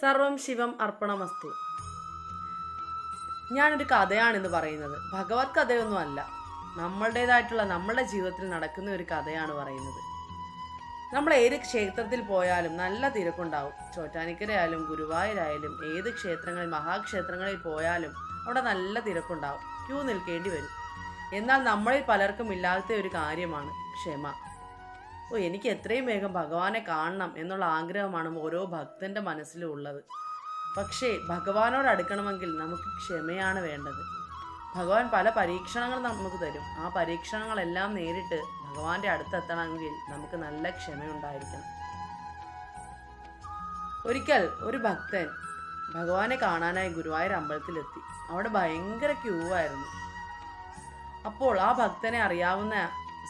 സർവം ശിവം അർപ്പണമസ്തു. ഞാനൊരു കഥയാണിന്ന് പറയുന്നത്. ഭഗവത് കഥയൊന്നും അല്ല. നമ്മളുടേതായിട്ടുള്ള നമ്മളുടെ ജീവിതത്തിൽ നടക്കുന്ന ഒരു കഥയാണ് പറയുന്നത്. നമ്മൾ ഏത് ക്ഷേത്രത്തിൽ പോയാലും നല്ല തിരക്കുണ്ടാവും. ചോറ്റാനിക്കരയായാലും ഗുരുവായൂരായാലും ഏത് ക്ഷേത്രങ്ങളിൽ മഹാക്ഷേത്രങ്ങളിൽ പോയാലും അവിടെ നല്ല തിരക്കുണ്ടാവും. ക്യൂ നിൽക്കേണ്ടി വരും. എന്നാൽ നമ്മളിൽ പലർക്കും ഇല്ലാത്ത ഒരു കാര്യമാണ് ക്ഷമ. ഓ എനിക്ക് എത്രയും വേഗം ഭഗവാനെ കാണണം എന്നുള്ള ആഗ്രഹമാണ് ഓരോ ഭക്തന്റെ മനസ്സിലും ഉള്ളത്. പക്ഷേ ഭഗവാനോട് അടുക്കണമെങ്കിൽ നമുക്ക് ക്ഷമയാണ് വേണ്ടത്. ഭഗവാൻ പല പരീക്ഷണങ്ങൾ നമുക്ക് തരും. ആ പരീക്ഷണങ്ങളെല്ലാം നേരിട്ട് ഭഗവാന്റെ അടുത്തെത്തണമെങ്കിൽ നമുക്ക് നല്ല ക്ഷമയുണ്ടായിരിക്കണം. ഒരിക്കൽ ഒരു ഭക്തൻ ഭഗവാനെ കാണാനായി ഗുരുവായൂർ അമ്പലത്തിലെത്തി. അവിടെ ഭയങ്കര ക്യൂ ആയിരുന്നു അപ്പോൾ ആ ഭക്തനെ അറിയാവുന്ന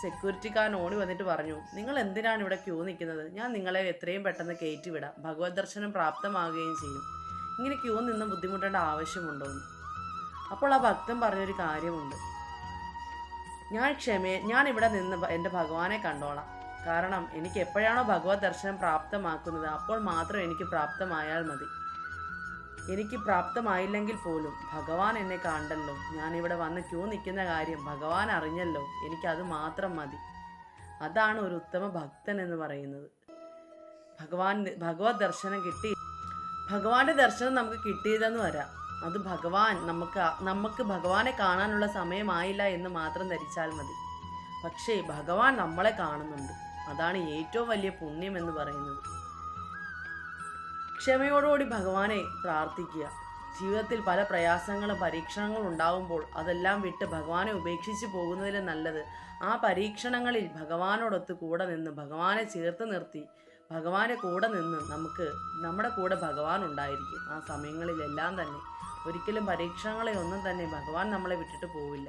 സെക്യൂരിറ്റിക്കാരൻ ഓടി വന്നിട്ട് പറഞ്ഞു നിങ്ങൾ എന്തിനാണ് ഇവിടെ ക്യൂ നിൽക്കുന്നത്? ഞാൻ നിങ്ങളെ എത്രയും പെട്ടെന്ന് കയറ്റി വിടാം. ഭഗവത് ദർശനം പ്രാപ്തമാകുകയും ചെയ്യും. ഇങ്ങനെ ക്യൂ നിന്ന് ബുദ്ധിമുട്ടേണ്ട ആവശ്യമുണ്ടോ? അപ്പോൾ ആ ഭക്തൻ പറഞ്ഞൊരു കാര്യമുണ്ട്. ഞാൻ ക്ഷമയെ ഞാൻ ഇവിടെ നിന്ന് എന്റെ ഭഗവാനെ കണ്ടോളാം. കാരണം എനിക്ക് എപ്പോഴാണോ ഭഗവത് ദർശനം പ്രാപ്തമാക്കുന്നത് അപ്പോൾ മാത്രം എനിക്ക് പ്രാപ്തമായാൽ മതി. എനിക്ക് പ്രാപ്തമായില്ലെങ്കിൽ പോലും ഭഗവാൻ എന്നെ കണ്ടല്ലോ. ഞാനിവിടെ വന്ന് ക്യൂ നിൽക്കുന്ന കാര്യം ഭഗവാൻ അറിഞ്ഞല്ലോ. എനിക്കത് മാത്രം മതി. അതാണ് ഒരു ഉത്തമ ഭക്തൻ എന്ന് പറയുന്നത്. ഭഗവാൻ ഭഗവത് ദർശനം കിട്ടി. ഭഗവാന്റെ ദർശനം നമുക്ക് കിട്ടിയതെന്ന് വരാം. അത് ഭഗവാൻ നമുക്ക് നമുക്ക് ഭഗവാനെ കാണാനുള്ള സമയമായില്ല എന്ന് മാത്രം ധരിച്ചാൽ മതി. പക്ഷേ ഭഗവാൻ നമ്മളെ കാണുന്നുണ്ട്. അതാണ് ഏറ്റവും വലിയ പുണ്യം എന്ന് പറയുന്നത്. ക്ഷമയോടുകൂടി ഭഗവാനെ പ്രാർത്ഥിക്കുക. ജീവിതത്തിൽ പല പ്രയാസങ്ങളും പരീക്ഷണങ്ങളും ഉണ്ടാകുമ്പോൾ അതെല്ലാം വിട്ട് ഭഗവാനെ ഉപേക്ഷിച്ച് പോകുന്നതിലും നല്ലത്. ആ പരീക്ഷണങ്ങളിൽ ഭഗവാനോടൊത്ത് കൂടെ നിന്ന് ഭഗവാനെ ചേർത്ത് നിർത്തി ഭഗവാനെ കൂടെ നിന്ന് നമുക്ക് നമ്മുടെ കൂടെ ഭഗവാൻ ഉണ്ടായിരിക്കും. ആ സമയങ്ങളിലെല്ലാം തന്നെ. ഒരിക്കലും പരീക്ഷണങ്ങളെ ഒന്നും തന്നെ ഭഗവാൻ നമ്മളെ വിട്ടിട്ട് പോവില്ല.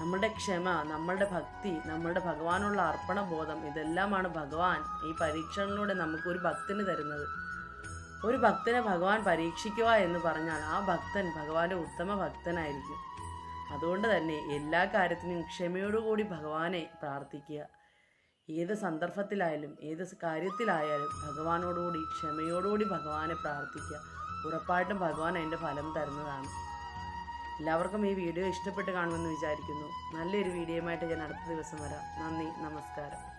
നമ്മളുടെ ക്ഷമ നമ്മളുടെ ഭക്തി നമ്മളുടെ ഭഗവാനുള്ള അർപ്പണബോധം ഇതെല്ലാമാണ് ഭഗവാൻ ഈ പരീക്ഷണങ്ങളിലൂടെ നമുക്കൊരു ഭക്തിന് തരുന്നത്. ഒരു ഭക്തനെ ഭഗവാൻ പരീക്ഷിക്കുക എന്ന് പറഞ്ഞാൽ ആ ഭക്തൻ ഭഗവാന്റെ ഉത്തമ ഭക്തനായിരിക്കും. അതുകൊണ്ട് തന്നെ എല്ലാ കാര്യത്തിനും ക്ഷമയോടുകൂടി ഭഗവാനെ പ്രാർത്ഥിക്കുക. ഏത് സന്ദർഭത്തിലായാലും ഏത് കാര്യത്തിലായാലും ഭഗവാനോടുകൂടി ക്ഷമയോടുകൂടി ഭഗവാനെ പ്രാർത്ഥിക്കുക. ഉറപ്പായിട്ടും ഭഗവാൻ അതിന്റെ ഫലം തരുന്നതാണ്. എല്ലാവർക്കും ഈ വീഡിയോ ഇഷ്ടപ്പെട്ട് കാണുമെന്ന് വിചാരിക്കുന്നു. നല്ലൊരു വീഡിയോയുമായിട്ട് ഞാൻ അടുത്ത ദിവസം വരാം. നന്ദി നമസ്കാരം.